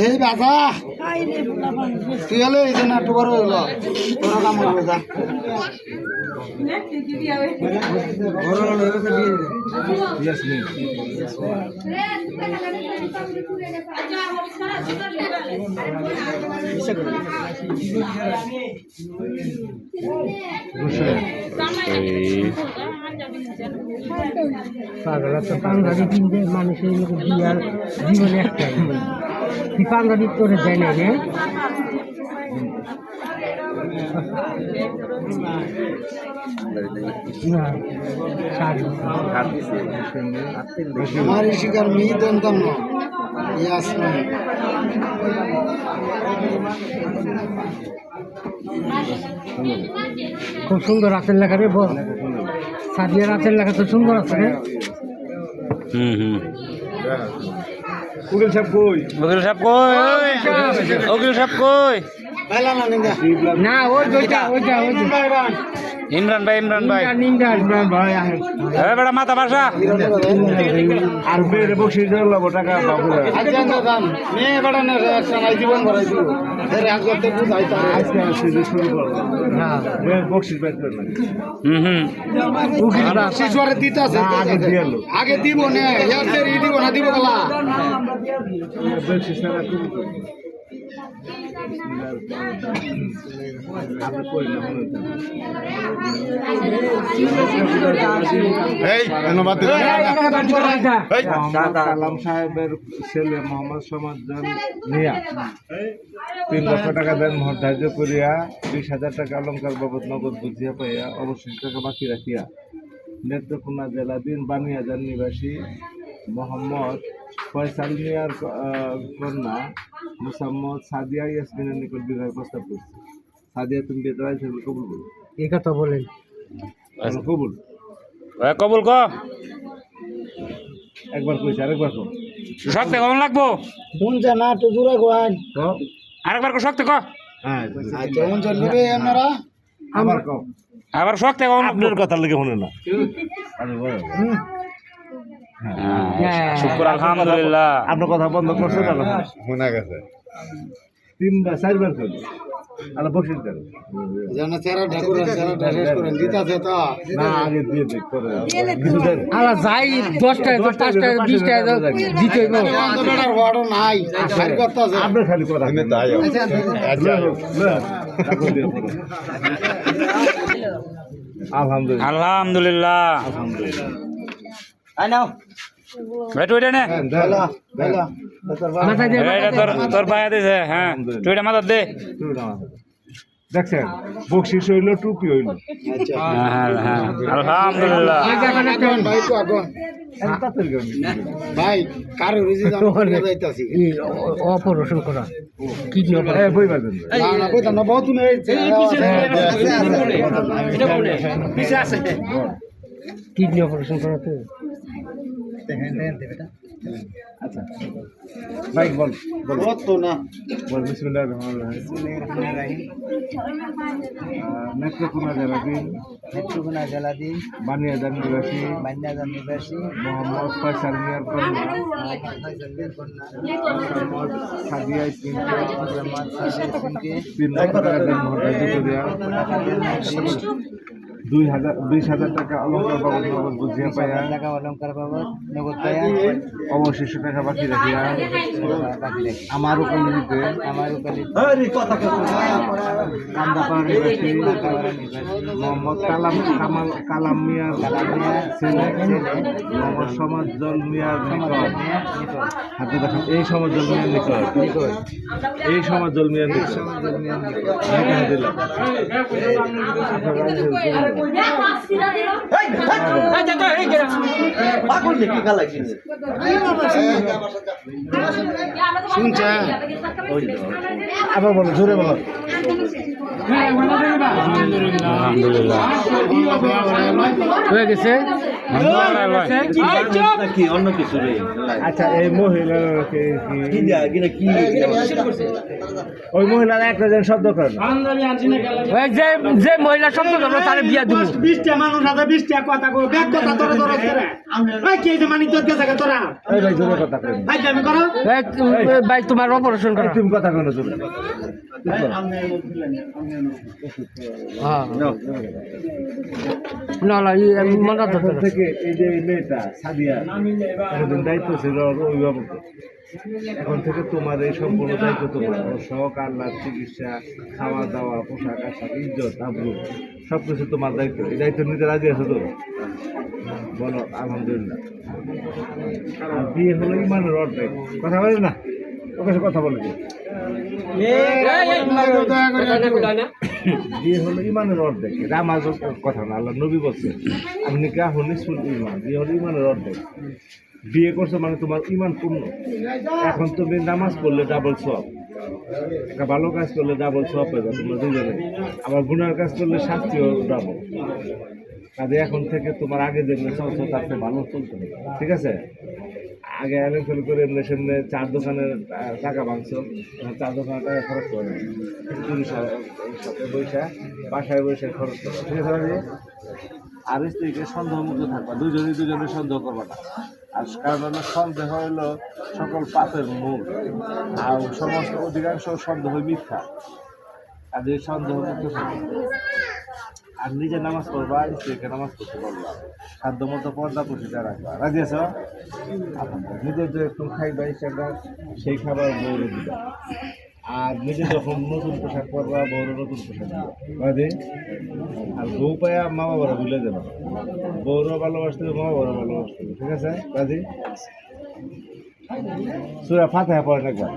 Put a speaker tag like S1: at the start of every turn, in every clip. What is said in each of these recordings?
S1: এই বাজা। তুই হলে এই জন্য একটু বড় হইল তোরা কাম করবে যা।
S2: পাগলা তো পাঞ্জাবি কিনতে মানুষের জীবনে একটাই কি পাঞ্জাবি করে দেয় না রে না শাড়ি
S1: আমার শিকার মি দন্তাম না ইয়াসমিন
S2: খুব সুন্দর রাতের লেখা রে বল। সাদিয়া রাতের লেখা তো সুন্দর আছে রে।
S3: হুম হুম।
S4: কুড়িল সাহেব কই?
S3: উকিল সাহেব কই? উকিল সাহেব। কই?
S1: না
S2: ওই ওইটা ওইটা। ওইটা
S3: ইমরান ভাই ইমরান ভাই।
S2: ইমরান ভাই
S3: এ বেটা মাথা বাসা।
S4: আর মেয়ের বসে জল টাকা
S1: মেয়ে বড় না জীবন ভরাই দিব এর আগে তো বুঝাই
S4: আজকে শুরু করব
S2: হ্যাঁ
S3: হুম
S2: উকিল
S1: দিতে আছে।
S4: আগে
S1: আগে দিব না ইয়ার দিব না দিব গলা।
S4: বকশিস ছাড়া শুরু করব কালাম সাহেবের ছেলে মোহাম্মদ সমাজ্জন মিয়া তিন লক্ষ টাকা দেন ধার্য করিয়া বিশ হাজার টাকা অলঙ্কার বাবদ নগদ বুঝিয়া পাইয়া অবশিষ্ট টাকা বাকি রাখিয়া নেত্রকোনা জেলাধীন বানিয়াজান নিবাসী মোহাম্মদ ফয়সাল মিয়ার কন্যা মুসাম্মদ সাদিয়া ইয়াসমিনের নিকট বিবাহের প্রস্তাব করছে। সাদিয়া তুমি বিয়ে দেওয়া সেগুলো কবুল করো।
S2: এই কথা বলেন।
S4: বলো, কবুল।
S3: কবুল ক
S4: একবার কইছে আরেকবার কো
S3: শক্তি কখন লাগবো?
S1: শুনছে না তো দূরে গোয়ান।
S3: আরেকবার কো শক্তি ক
S4: হ্যাঁ
S1: আচ্ছা শুনছে নেবে আপনারা।
S4: আবার
S3: শক্তি
S4: আপনার কথা লাগে শুনে না। আমি বলো।
S3: হ্যাঁ, শুক্র আলহামদুলিল্লাহ।
S4: আপনার কথা বন্ধ করছে না শোনা গেছে তিনবার চারবার করবে আলা বসিস দেন।
S1: যেন চেরা ঢাকুরা চেরা ঢাকুর করেন দিতাছে তো।
S4: না আগে দিয়ে দিক করে
S2: আলা যাই দিতে হইব।
S1: বেটার নাই। আছে।
S4: খালি কথা তাই আলহামদুলিল্লাহ।
S3: আলহামদুলিল্লাহ।
S4: আলহামদুলিল্লাহ।
S3: ভাই নে।
S4: হ্যাঁ,
S3: এটা তোর তোর পায়ে দিছে হ্যাঁ। মাথার দে।
S4: দেখছেন বকশিস হইল টুপি হইল।
S1: আচ্ছা।
S3: হ্যাঁ হ্যাঁ হ্যাঁ। আলহামদুলিল্লাহ।
S1: ভাই না
S2: অপারেশন করা। কিডনি
S4: এ,
S2: অপারেশন।
S4: বাজেন
S1: না না কইতা না বহুত তুমি
S2: কিডনি অপারেশন করা তো
S4: আচ্ছা ভাই বল বল
S1: বহুত তো না
S4: বল বিসমিল্লাহির রহমানির রহিম আহ, নেত্রকোনা জেলাধীন
S1: নেত্রকোনা জেলাধীন
S4: বানিয়াজান নিবাসী
S1: বান্যাজান নিবাসী
S4: মোহাম্মদ ফয়সাল মিয়ার কন্যা মোহাম্মদ সাদিয়া ইসমিনকে তিন লক্ষ টাকা দেন ভোটার্য করিয়া দুই হাজার বিশ হাজার টাকা অলঙ্কার বাবদ নগদ বুঝিয়া পাইয়া
S1: টাকা অলঙ্কার বাবদ নগদ পাইয়া
S4: অবশিষ্ট টাকা বাকি রাখিয়া আমার উপালিতে
S1: আমার উপালি
S4: কান্দাপাড়া নিবাসী মোহাম্মদ কালাম কামাল কালাম মিয়ার ছেলে মোহাম্মদ সমাজ্জল মিয়ার নিকট। হাতে দেখেন এই সমাজ্জল মিয়ার নিকট। এই সমাজ্জল মিয়ার নিকট। দিলাম আবার বলো জোরে বলো
S3: আলহামদুলিল্লাহ
S2: হয়ে গেছে
S3: অন্য কিছু রে
S4: আচ্ছা এই মহিলার কি- কি-
S3: কি দেয়া কিনা কি
S4: ওই মহিলার একটা জন শব্দ করে
S2: ওই যে যে মহিলা শব্দ করব তার বিয়া দিব।
S1: বিশটা মানুষ আছে বিশটা কথা কো ব্যাগ কথা তোরা তোরা তোরা ভাই কে যে মানিক তোর গেছে তোরা?
S4: এই ভাই জোরে কথা কেন
S1: ভাই আমি করো?
S2: ভাই তোমার অপারেশন করো।
S4: তুমি কথা কেন জোরে
S2: হ্যাঁ। না না মনে
S4: এখন এই যে এই মেয়েটা সাদিয়া এতদিন দায়িত্ব ছিল অভিভাবক। এখন থেকে তোমার এই সম্পূর্ণ দায়িত্ব তোমার। শখ আল্লাহ চিকিৎসা খাওয়া দাওয়া পোশাক আশাক ইজ্জত আব্রু সব কিছু তোমার দায়িত্ব। এই দায়িত্ব নিতে রাজি আছো তো বলো আলহামদুলিল্লাহ। আর বিয়ে হলো ইমানের অর্ধেক কথা বলে না? ওর কাছে কথা বলে। বিয়ে হলো ইমানের অর্ধেক। এটা আমার কথা না, আল্লাহ নবী বলছে, আপনি কা হলে শুন ইমান? বিয়ে হলো ইমানের অর্ধেক। বিয়ে করছ মানে তোমার ইমান পূর্ণ। এখন তুমি নামাজ পড়লে ডাবল সব একটা ভালো কাজ করলে ডাবল সব হয়ে যাবে তোমরা দুজনে আবার গুনার কাজ করলে শাস্তিও ডাবল কাজে এখন থেকে তোমার আগে যেগুলো চলছো, তার ভালো চলতে হবে। ঠিক আছে? আগে এমনি ফেল করে এমনি সামনে চার দোকানের টাকা ভাঙছো। চার দোকানের টাকা খরচ করে পুলিশ সাথে বৈশা বাসায় বসে খরচ করো। ঠিক আছে আর স্ত্রীকে সন্দেহ মুক্ত থাকবা। দুজনই দুজনে সন্দেহ করবা না। আর কারণ সন্দেহ হলো সকল পাপের মূল। আর সমস্ত অধিকাংশ সন্দেহ মিথ্যা। আর এই সন্দেহ মুক্ত থাকবা আর নিজে নামাজ পড়বা স্ত্রীকে নামাজ পড়তে পারবা খাদ্য মতো পর্দা পুষিতে রাখবা। রাজি আছো? নিজে যে একটু খাইবা সেটা সেই খাবার বউরে দিবা। আর নিজে যখন নতুন পোশাক পরবা, বউরে নতুন পোশাক দিবা। রাজি? আর বউ পায়া মা বাবারা ভুলে যাবে বউরও ভালোবাসতে মা বাবারও ভালোবাসতে ঠিক আছে? রাজি? সুরা ফাতে পড়েন একবার।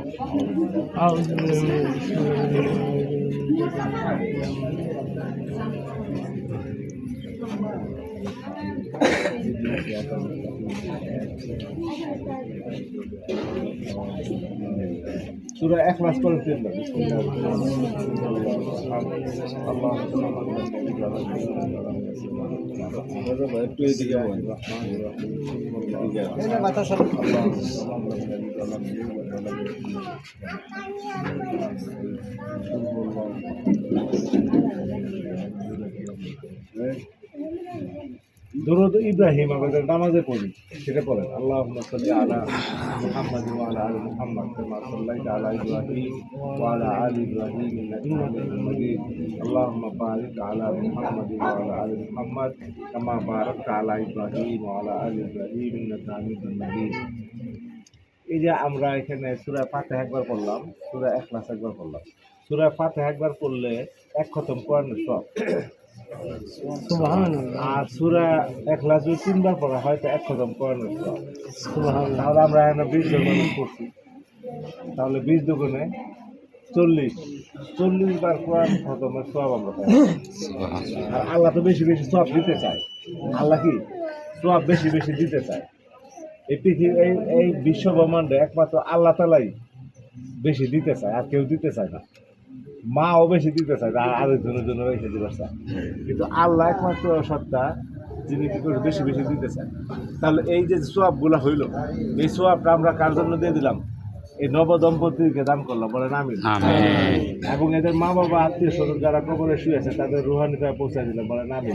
S4: সুরা এক মাস করে তিনবার একটু এদিকে দরুদ ইব্রাহিম আমাদের নামাজে পড়ি, সেটা পড়েন। আল্লাহ সাল্লি আলা মুহাম্মদ আলা আলি মুহাম্মদ কামা সাল্লাইতা আলা ইব্রাহিম ওয়া আলা ইব্রাহিম ইন্নাকা মাজিদ। আল্লাহুম্মা বারিক আলা মুহাম্মদ মুহাম্মদ কামা আলা ইব্রাহিম ইব্রাহিম ইন্নাকা মাজিদ। এই যে আমরা এখানে সূরা ফাতিহা একবার পড়লাম, সূরা ইখলাস একবার পড়লাম। সূরা ফাতিহা একবার পড়লে এক খতম কোরআনের সব। আর সুরা একলাস যদি তিনবার পড়া হয় তো এক খতম তাহলে আমরা এখানে বিশ মানুষ করছি। তাহলে বিশ দুগুণে চল্লিশ চল্লিশ বার কোরআন খতমের সব আমরা পাই। আর আল্লাহ তো বেশি বেশি সব দিতে চায়। আল্লাহ কি? সব বেশি বেশি দিতে চায়। এই পৃথিবী এই এই বিশ্ব ব্রহ্মাণ্ডে একমাত্র আল্লাহ তালাই বেশি দিতে চায় আর কেউ দিতে চায় না। মাও বেশি দিতে চায় না আরেকজনের জন্য রেখে দিতে চায়। কিন্তু আল্লাহ একমাত্র সত্তা যিনি কি করে বেশি বেশি দিতে চায়। তাহলে এই যে সোয়াবগুলো হইল এই সোয়াবটা আমরা কার জন্য দিয়ে দিলাম? এই নব দম্পতিকে দান করলাম বলেন আমি এবং এদের মা বাবা আত্মীয় স্বজন যারা কবরে শুয়েছে তাদের রুহানিটা পৌঁছে দিলাম বলেন আমি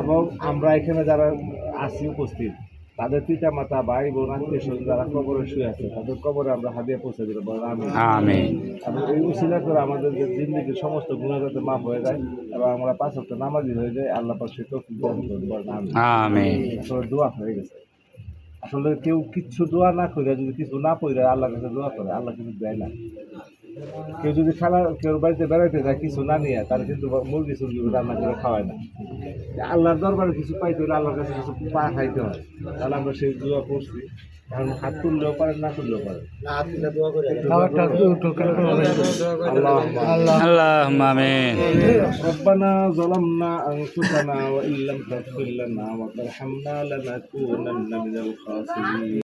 S4: এবং আমরা এখানে যারা আছি উপস্থিত তাদের পিতা মাতা ভাই বোন আত্মীয় স্বজন যারা কবরে শুয়ে আছে তাদের কবরে আমরা হাদিয়া পৌঁছে দিলাম বলেন আমি এবং এই উসিলা করে আমাদের যে জিন্দগির সমস্ত গুণাগত মাফ হয়ে যায় এবং আমরা পাঁচ হপ্তাহ নামাজি হয়ে যায়। আল্লাহ সে তো আমি আসলে দোয়া হয়ে গেছে। আসলে কেউ কিচ্ছু দোয়া না করে যদি কিছু না পড়ে আল্লাহর কাছে দোয়া করে আল্লাহ কিন্তু দেয় না। কেউ যদি খানা কেউ বাড়িতে বেড়াইতে যায় কিছু না নিয়ে তার কিন্তু মুরগি সুরগি রান্না করে খাওয়ায় না আল্লাহর দরবারে কিছু পাইতে হলে আল্লাহর কাছে কিছু পা খাইতে হয় তাহলে আমরা সেই দোয়া করছি এখন হাত তুললেও পারেন না তুললেও পারেন
S2: খাবারটা একটু
S4: আল্লাহ
S3: اللهم آمين
S4: ربنا ظلمنا أنفسنا وإن لم تغفر لنا وترحمنا لنكونن من الخاسرين